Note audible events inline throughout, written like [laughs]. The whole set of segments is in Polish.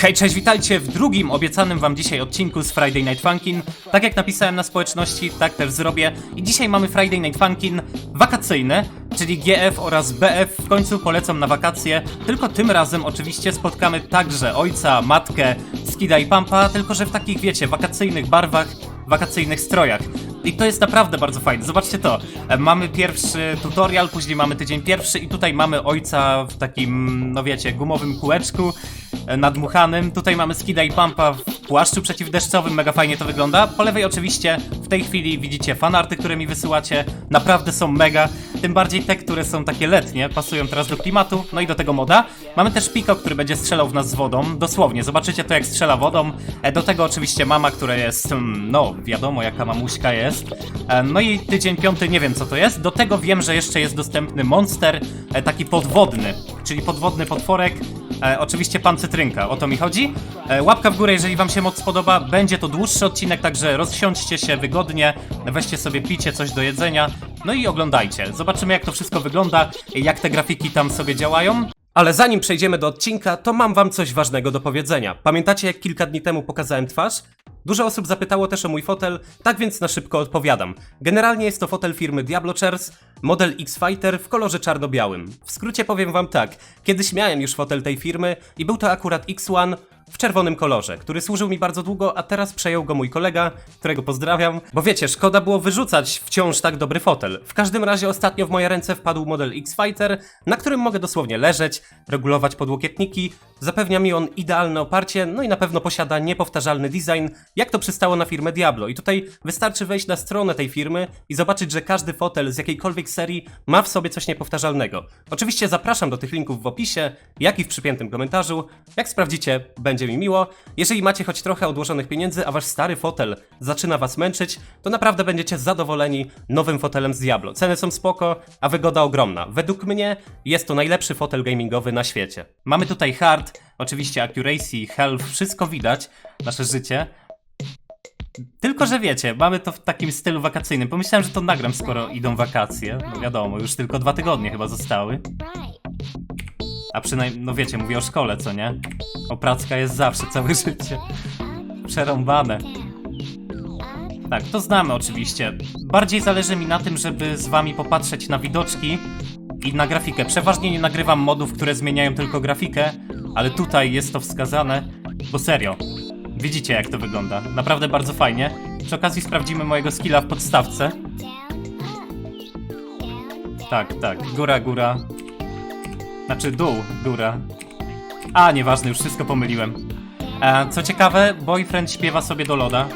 Hej, cześć, witajcie w drugim obiecanym wam dzisiaj odcinku z Friday Night Funkin. Tak jak napisałem na społeczności, tak też zrobię. I dzisiaj mamy Friday Night Funkin wakacyjny, czyli GF oraz BF w końcu polecą na wakacje. Tylko tym razem oczywiście spotkamy także ojca, matkę, Skida i Pampa, tylko że w takich, wiecie, wakacyjnych barwach, wakacyjnych strojach. I to jest naprawdę bardzo fajne. Zobaczcie to. Mamy pierwszy tutorial, później mamy tydzień pierwszy i tutaj mamy ojca w takim, no wiecie, gumowym kółeczku nadmuchanym. Tutaj mamy Skida i Pampa w płaszczu przeciwdeszczowym, mega fajnie to wygląda. Po lewej oczywiście w tej chwili widzicie fanarty, które mi wysyłacie. Naprawdę są mega. Tym bardziej te, które są takie letnie, pasują teraz do klimatu, no i do tego moda. Mamy też Piko, który będzie strzelał w nas z wodą. Dosłownie, zobaczycie to jak strzela wodą. E, Do tego oczywiście mama, która jest, mm, no wiadomo jaka mamuśka jest. E, No i tydzień piąty nie wiem co to jest. Do tego wiem, że jeszcze jest dostępny monster, e, taki podwodny, czyli podwodny potworek. E, oczywiście pan Cytrynka, o to mi chodzi. E, łapka w górę, jeżeli wam się moc spodoba. Będzie to dłuższy odcinek, także rozsiądźcie się wygodnie, weźcie sobie picie, coś do jedzenia, no i oglądajcie. Zobaczymy jak to wszystko wygląda, jak te grafiki tam sobie działają. Ale zanim przejdziemy do odcinka, to mam wam coś ważnego do powiedzenia. Pamiętacie jak kilka dni temu pokazałem twarz? Dużo osób zapytało też o mój fotel, tak więc na szybko odpowiadam. Generalnie jest to fotel firmy Diablo Chairs, model X-Fighter w kolorze czarno-białym. W skrócie powiem wam tak, kiedyś miałem już fotel tej firmy i był to akurat X1 w czerwonym kolorze, który służył mi bardzo długo, a teraz przejął go mój kolega, którego pozdrawiam. Bo wiecie, szkoda było wyrzucać wciąż tak dobry fotel. W każdym razie ostatnio w moje ręce wpadł model X-Fighter, na którym mogę dosłownie leżeć, regulować podłokietniki, zapewnia mi on idealne oparcie, no i na pewno posiada niepowtarzalny design, jak to przystało na firmę Diablo. I tutaj wystarczy wejść na stronę tej firmy i zobaczyć, że każdy fotel z jakiejkolwiek serii ma w sobie coś niepowtarzalnego. Oczywiście zapraszam do tych linków w opisie, jak i w przypiętym komentarzu. Jak sprawdzicie, będzie mi miło. Jeżeli macie choć trochę odłożonych pieniędzy, a wasz stary fotel zaczyna was męczyć, to naprawdę będziecie zadowoleni nowym fotelem z Diablo. Ceny są spoko, a wygoda ogromna. Według mnie jest to najlepszy fotel gamingowy na świecie. Mamy tutaj hard, oczywiście accuracy, health, wszystko widać, nasze życie. Tylko, że wiecie, mamy to w takim stylu wakacyjnym. Pomyślałem, że to nagram, skoro idą wakacje. No wiadomo, już tylko dwa tygodnie chyba zostały. A przynajmniej, no wiecie, mówię o szkole, co nie? Opracka jest zawsze, całe życie. Przerąbane. Tak, to znamy oczywiście. Bardziej zależy mi na tym, żeby z wami popatrzeć na widoczki i na grafikę. Przeważnie nie nagrywam modów, które zmieniają tylko grafikę, ale tutaj jest to wskazane, bo serio. Widzicie jak to wygląda. Naprawdę bardzo fajnie. Przy okazji sprawdzimy mojego skilla w podstawce. Tak, tak. Góra, góra. Znaczy dół, góra. A, nieważne, już wszystko pomyliłem. E, co ciekawe, boyfriend śpiewa sobie do loda.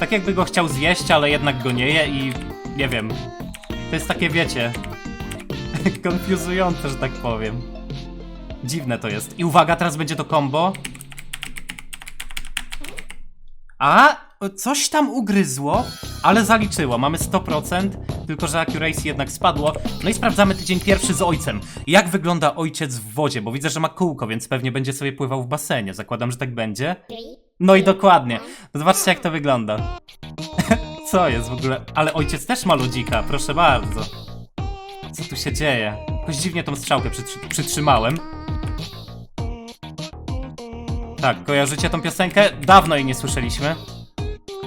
Tak jakby go chciał zjeść, ale jednak go nie je i nie wiem. To jest takie, wiecie, [laughs] konfuzujące, że tak powiem. Dziwne to jest. I uwaga, teraz będzie to combo. A, coś tam ugryzło, ale zaliczyło. Mamy 100%, tylko że accuracy jednak spadło. No i sprawdzamy tydzień pierwszy z ojcem. Jak wygląda ojciec w wodzie, bo widzę, że ma kółko, więc pewnie będzie sobie pływał w basenie. Zakładam, że tak będzie. No i dokładnie. No Zobaczcie, jak to wygląda. [laughs] Co jest w ogóle? Ale ojciec też ma ludzika, proszę bardzo. Co tu się dzieje? Jakoś dziwnie tą strzałkę przytrzy- przytrzymałem. Tak, kojarzycie tą piosenkę? Dawno jej nie słyszeliśmy.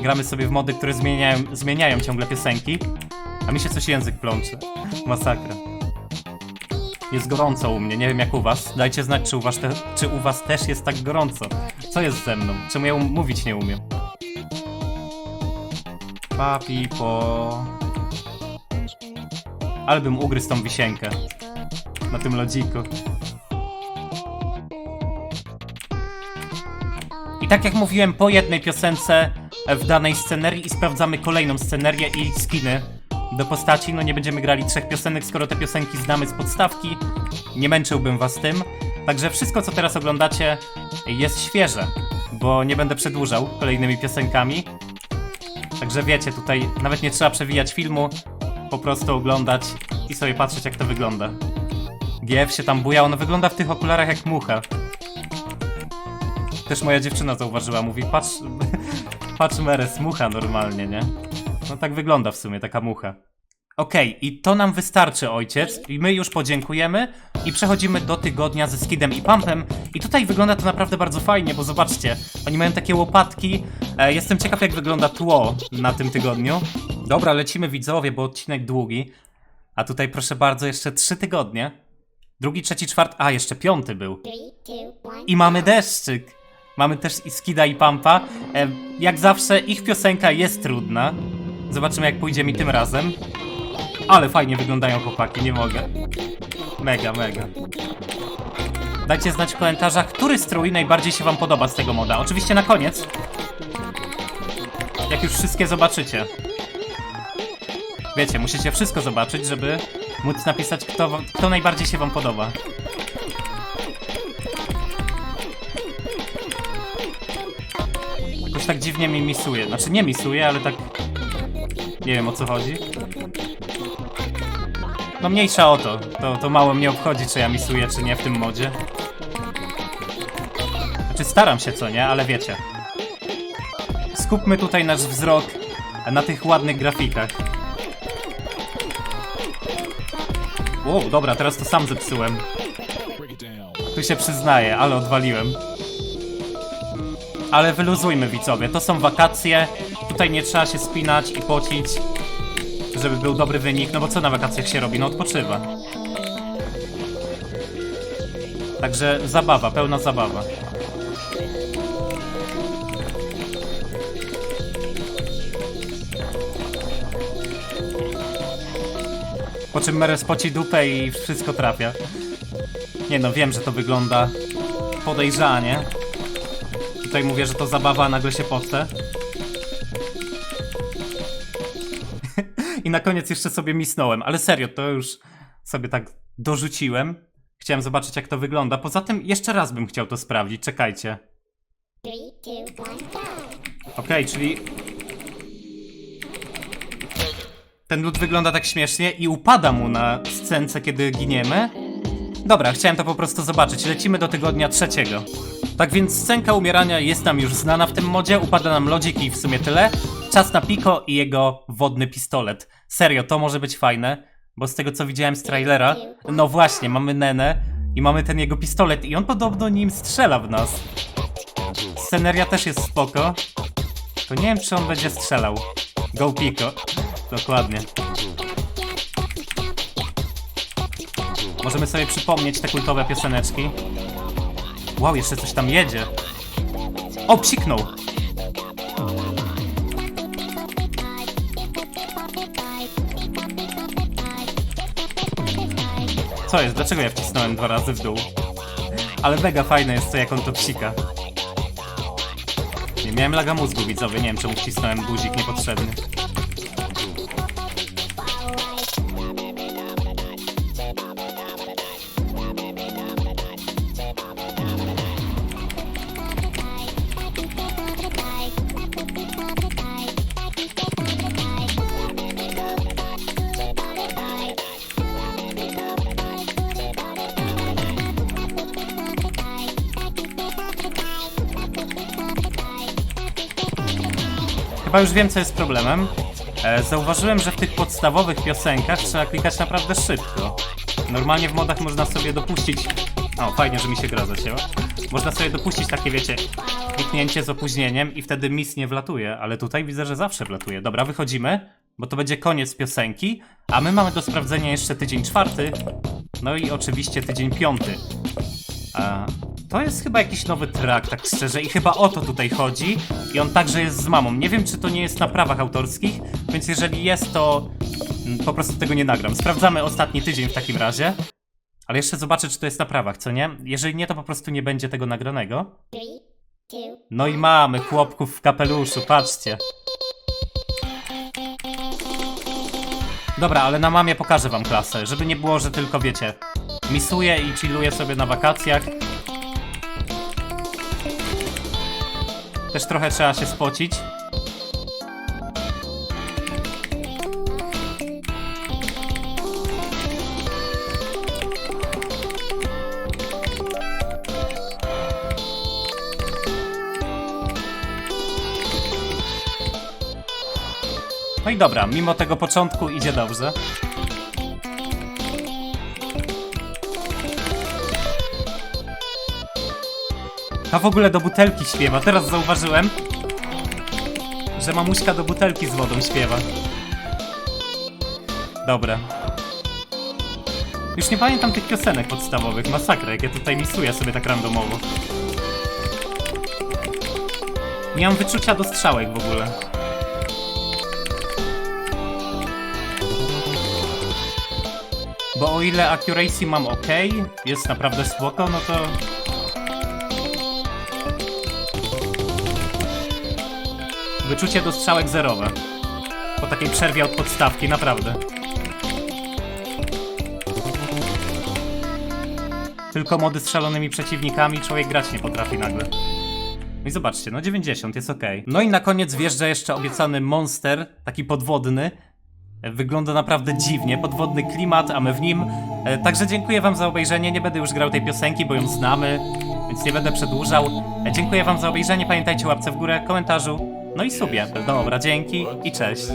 Gramy sobie w mody, które zmieniają, zmieniają ciągle piosenki. A mi się coś język plącze. Masakra. Jest gorąco u mnie, nie wiem jak u was. Dajcie znać, czy u was, te, czy u was też jest tak gorąco. Co jest ze mną? Czemu ja um- mówić nie umiem? Papi po... Ale bym ugryzł tą wisienkę. Na tym lodziku. I tak jak mówiłem, po jednej piosence w danej scenerii i sprawdzamy kolejną scenerię i skiny do postaci. No nie będziemy grali trzech piosenek, skoro te piosenki znamy z podstawki. Nie męczyłbym was tym. Także wszystko, co teraz oglądacie, jest świeże, bo nie będę przedłużał kolejnymi piosenkami. Także wiecie, tutaj nawet nie trzeba przewijać filmu, po prostu oglądać i sobie patrzeć, jak to wygląda. GF się tam buja, ono wygląda w tych okularach jak mucha. Też moja dziewczyna zauważyła, mówi, patrz, [laughs] patrz Meres, mucha normalnie, nie? No tak wygląda w sumie, taka mucha. Okej, i to nam wystarczy, ojciec. I my już podziękujemy i przechodzimy do tygodnia ze Skidem i Pumpem. I tutaj wygląda to naprawdę bardzo fajnie, bo zobaczcie, oni mają takie łopatki. E, jestem ciekaw, jak wygląda tło na tym tygodniu. Dobra, lecimy widzowie, bo odcinek długi. A tutaj proszę bardzo, jeszcze trzy tygodnie. Drugi, trzeci, czwarty, a jeszcze piąty był. I mamy deszczyk. Mamy też i Skida i Pampa. E, jak zawsze ich piosenka jest trudna. Zobaczymy jak pójdzie mi tym razem. Ale fajnie wyglądają chłopaki, nie mogę. Mega, mega. Dajcie znać w komentarzach, który strój najbardziej się wam podoba z tego moda. Oczywiście na koniec. Jak już wszystkie zobaczycie. Wiecie, musicie wszystko zobaczyć, żeby móc napisać, kto, kto najbardziej się wam podoba. Jakoś tak dziwnie mi misuje. Znaczy nie misuje, ale tak... Nie wiem o co chodzi. No mniejsza o to. To, to mało mnie obchodzi, czy ja misuję, czy nie w tym modzie. Znaczy staram się, co nie? Ale wiecie. Skupmy tutaj nasz wzrok na tych ładnych grafikach. Wow, dobra, teraz to sam zepsułem. Tu się przyznaję, ale odwaliłem. Ale wyluzujmy widzowie, to są wakacje. Tutaj nie trzeba się spinać i pocić, żeby był dobry wynik. No bo co na wakacjach się robi? No odpoczywa. Także zabawa, pełna zabawa. Po czym Meres poci dupę i wszystko trafia. Nie no, wiem, że to wygląda podejrzanie. Tutaj mówię, że to zabawa, a nagle się pocę. I na koniec jeszcze sobie misnąłem, ale serio, to już sobie tak dorzuciłem. Chciałem zobaczyć, jak to wygląda. Poza tym, jeszcze raz bym chciał to sprawdzić. Czekajcie. Okej, czyli. Ten lód wygląda tak śmiesznie i upada mu na scence, kiedy giniemy. Dobra, chciałem to po prostu zobaczyć. Lecimy do tygodnia trzeciego. Tak więc scenka umierania jest nam już znana w tym modzie, upada nam lodzik i w sumie tyle. Czas na Piko i jego wodny pistolet. Serio, to może być fajne, bo z tego co widziałem z trailera, no właśnie, mamy Nenę i mamy ten jego pistolet i on podobno nim strzela w nas. Sceneria też jest spoko. To nie wiem, czy on będzie strzelał. Go Piko. Dokładnie. Możemy sobie przypomnieć te kultowe pioseneczki. Wow, jeszcze coś tam jedzie. O, psiknął! Co jest? Dlaczego ja wcisnąłem dwa razy w dół? Ale mega fajne jest to, jak on to psika. Nie miałem laga mózgu, widzowie, nie wiem czemu wcisnąłem guzik niepotrzebny. Chyba już wiem, co jest problemem. E, zauważyłem, że w tych podstawowych piosenkach trzeba klikać naprawdę szybko. Normalnie w modach można sobie dopuścić... O, fajnie, że mi się gra zacięła. Można sobie dopuścić takie, wiecie, kliknięcie z opóźnieniem i wtedy mis nie wlatuje, ale tutaj widzę, że zawsze wlatuje. Dobra, wychodzimy, bo to będzie koniec piosenki, a my mamy do sprawdzenia jeszcze tydzień czwarty, no i oczywiście tydzień piąty. A, to jest chyba jakiś nowy track, tak szczerze, i chyba o to tutaj chodzi. I on także jest z mamą. Nie wiem, czy to nie jest na prawach autorskich, więc jeżeli jest, to mm, po prostu tego nie nagram. Sprawdzamy ostatni tydzień w takim razie. Ale jeszcze zobaczę, czy to jest na prawach, co nie? Jeżeli nie, to po prostu nie będzie tego nagranego. No i mamy chłopków w kapeluszu, patrzcie. Dobra, ale na mamie pokażę wam klasę, żeby nie było, że tylko wiecie, misuję i chilluję sobie na wakacjach. Też trochę trzeba się spocić. No i dobra, mimo tego początku idzie dobrze. Ta w ogóle do butelki śpiewa. Teraz zauważyłem, że mamuśka do butelki z wodą śpiewa. Dobra. Już nie pamiętam tych piosenek podstawowych. Masakra, jak ja tutaj misuję sobie tak randomowo. Nie mam wyczucia do strzałek w ogóle. Bo o ile accuracy mam ok, jest naprawdę spoko, no to... Wyczucie do strzałek zerowe. Po takiej przerwie od podstawki, naprawdę. Tylko mody z szalonymi przeciwnikami człowiek grać nie potrafi nagle. No i zobaczcie, no 90 jest ok. No i na koniec wjeżdża jeszcze obiecany monster, taki podwodny. Wygląda naprawdę dziwnie, podwodny klimat, a my w nim. E, Także dziękuję wam za obejrzenie. Nie będę już grał tej piosenki, bo ją znamy, więc nie będę przedłużał. E, Dziękuję wam za obejrzenie. Pamiętajcie łapce w górę, komentarzu, no i subie. Dobra, dzięki i cześć.